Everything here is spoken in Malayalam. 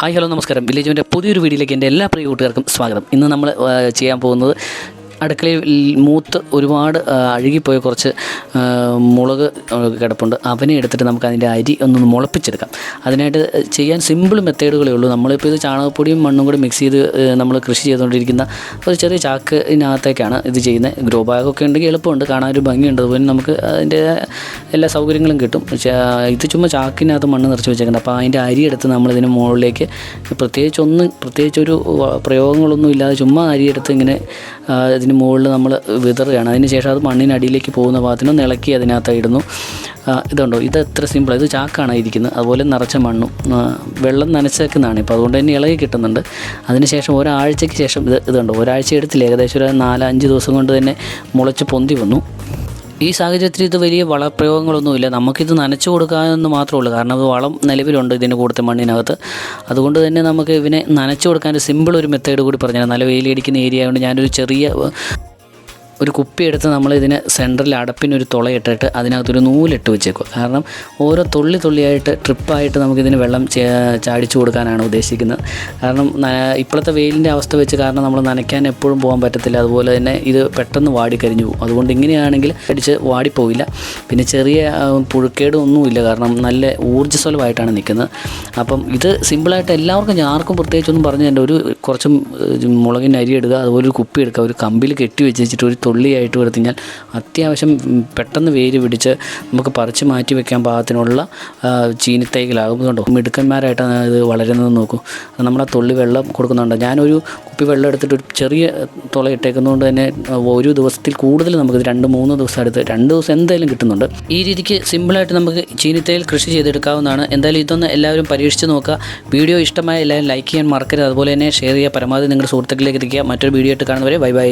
ഹായ് ഹലോ നമസ്കാരം. വില്ലേജിന്റെ പുതിയൊരു വീഡിയോയിലേക്ക് എന്റെ എല്ലാ പ്രിയ കൂട്ടുകാർക്കും സ്വാഗതം. ഇന്ന് നമ്മൾ ചെയ്യാൻ പോകുന്നത് അടുക്കളയിൽ മൂത്ത് ഒരുപാട് അഴുകിപ്പോയ കുറച്ച് മുളക് കിടപ്പുണ്ട്. അവനെ എടുത്തിട്ട് നമുക്ക് അതിന്റെ അരി ഒന്ന് മുളപ്പിച്ചെടുക്കാം. അതിനായിട്ട് ചെയ്യാൻ സിമ്പിൾ മെത്തേഡുകളേ ഉള്ളൂ. നമ്മളിപ്പോൾ ഇത് ചാണകപ്പൊടിയും മണ്ണും കൂടി മിക്സ് ചെയ്ത് നമ്മൾ കൃഷി ചെയ്തുകൊണ്ടിരിക്കുന്ന ഒരു ചെറിയ ചാക്കിനകത്തേക്കാണ് ഇത് ചെയ്യുന്നത്. ഗ്രോ ബാഗൊക്കെ ഉണ്ടെങ്കിൽ എളുപ്പമുണ്ട്. കാണാൻ ഒരു ഭംഗിയുണ്ട്. അതുപോലെ നമുക്ക് അതിന്റെ എല്ലാ സൗകര്യങ്ങളും കിട്ടും. ഇത് ചുമ്മാ ചാക്കിനകത്ത് മണ്ണ് നിറച്ച് വെച്ചേക്കുന്നത് അപ്പോൾ അതിന്റെ അരി എടുത്ത് നമ്മളിതിന് മുകളിലേക്ക് പ്രത്യേകിച്ച് ഒന്നും പ്രത്യേകിച്ച് ഒരു വ- പ്രയോഗങ്ങളൊന്നും ഇല്ലാതെ ചുമ്മാ അരിയെടുത്ത് ഇങ്ങനെ ആ, ഇതിന് മുകളിൽ നമ്മൾ വിതറുകയാണ്. അതിന് ശേഷം അത് മണ്ണിനടിയിലേക്ക് പോകുന്ന ഭാഗത്തിന് നിളക്കി അതിനകത്ത് ഇടുന്നു. ഇതുണ്ടോ? ഇത് എത്ര സിമ്പിൾ ഇത് ചാക്കാണ് ഇരിക്കുന്നത്. അതുപോലെ നിറച്ച മണ്ണും. വെള്ളം നനച്ചേക്കുന്നതാണ് ഇപ്പോൾ അതുകൊണ്ട് തന്നെ ഇളകി കിട്ടുന്നുണ്ട്. അതിനുശേഷം ഒരാഴ്ചയ്ക്ക് ശേഷം ഇത് ഇതുണ്ടോ? ഒരാഴ്ച എടുത്തില്ല. ഏകദേശം ഒരു നാലഞ്ച് ദിവസം കൊണ്ട് തന്നെ മുളച്ച് പൊന്തി വന്നു. ഈ സാഹചര്യത്തിൽ ഇത് വലിയ വളപ്രയോഗങ്ങളൊന്നുമില്ല നമുക്കിത് നനച്ചു കൊടുക്കാമെന്ന് മാത്രമേ ഉള്ളൂ. കാരണം അത് വളം നിലവിലുണ്ട് ഇതിന്റെ കൂടുതൽ മണ്ണിനകത്ത്. അതുകൊണ്ട് തന്നെ നമുക്ക് ഇവനെ നനച്ചു കൊടുക്കാൻ സിമ്പിൾ ഒരു മെത്തേഡ് കൂടി പറഞ്ഞു നല്ല വെയിലടിക്കുന്ന ഏരിയ ആയതുകൊണ്ട് ഞാനൊരു ചെറിയ ഒരു കുപ്പി എടുത്ത് നമ്മൾ ഇതിന് സെന്ററിൽ അടപ്പിനൊരു തുളയിട്ടിട്ട് അതിനകത്തൊരു നൂലിട്ട് വെച്ചേക്കും. കാരണം ഓരോ തുള്ളി തുള്ളിയായിട്ട് ട്രിപ്പായിട്ട് നമുക്കിതിന് വെള്ളം ചാടിച്ചു കൊടുക്കാനാണ് ഉദ്ദേശിക്കുന്നത്. കാരണം ഇപ്പോഴത്തെ വെയിലിന്റെ അവസ്ഥ വെച്ച് കാരണം നമ്മൾ നനയ്ക്കാൻ എപ്പോഴും പോകാൻ പറ്റത്തില്ല. അതുപോലെ തന്നെ ഇത് പെട്ടെന്ന് വാടിക്കരിഞ്ഞു പോകും. അതുകൊണ്ട് ഇങ്ങനെയാണെങ്കിൽ അടിച്ച് വാടിപ്പോവില്ല. പിന്നെ ചെറിയ പുഴുക്കേടൊന്നുമില്ല കാരണം നല്ല ഊർജസ്വലമായിട്ടാണ് നിൽക്കുന്നത്. അപ്പം ഇത് സിമ്പിളായിട്ട് എല്ലാവർക്കും ഞാൻ ആർക്കും പ്രത്യേകിച്ചൊന്നും പറഞ്ഞു തരേണ്ട ഒരു കുറച്ചും മുളകിന്റെ അരി എടുക്കുക അതുപോലെ ഒരു കുപ്പി എടുക്കുക ഒരു കമ്പിൽ കെട്ടി വെച്ച് വെച്ചിട്ട് ഒരു തുള്ളിയായിട്ട് വരുത്തിഞ്ഞാൽ അത്യാവശ്യം പെട്ടെന്ന് വേര് പിടിച്ച് നമുക്ക് പറിച്ച് മാറ്റി വെക്കാൻ പാകത്തിനുള്ള ചീനിത്തൈകളാകും. കണ്ടോ മിടുക്കന്മാരായിട്ടാണ് ഇത് വളരുന്നത് നോക്കൂ. നമ്മൾ ആ തുള്ളി വെള്ളം കൊടുക്കുന്നുണ്ട്. ഞാനൊരു കുപ്പി വെള്ളം എടുത്തിട്ട് ഒരു ചെറിയ തുള ഇട്ടേക്കുന്നതുകൊണ്ട് തന്നെ ഒരു ദിവസത്തിൽ കൂടുതൽ നമുക്കിത് രണ്ട് മൂന്ന് ദിവസം അടുത്ത് രണ്ട് ദിവസം എന്തായാലും കിട്ടുന്നുണ്ട്. ഈ രീതിക്ക് സിമ്പിളായിട്ട് നമുക്ക് ചീനിത്തൈൽ കൃഷി ചെയ്തെടുക്കാവുന്നതാണ്. എന്തായാലും ഇതൊന്ന് എല്ലാവരും പരീക്ഷിച്ച് നോക്കുക. വീഡിയോ ഇഷ്ടമായ എല്ലാവരും ലൈക്ക് ചെയ്യാൻ മറക്കരുത്. അതുപോലെ തന്നെ ഷെയർ ചെയ്യുക. പരമാവധി നിങ്ങളുടെ സുഹൃത്തുക്കളിലേക്ക് എത്തിക്കുക. മറ്റൊരു വീഡിയോ ആയിട്ട് കാണുന്നവരെ ബൈ ബൈ.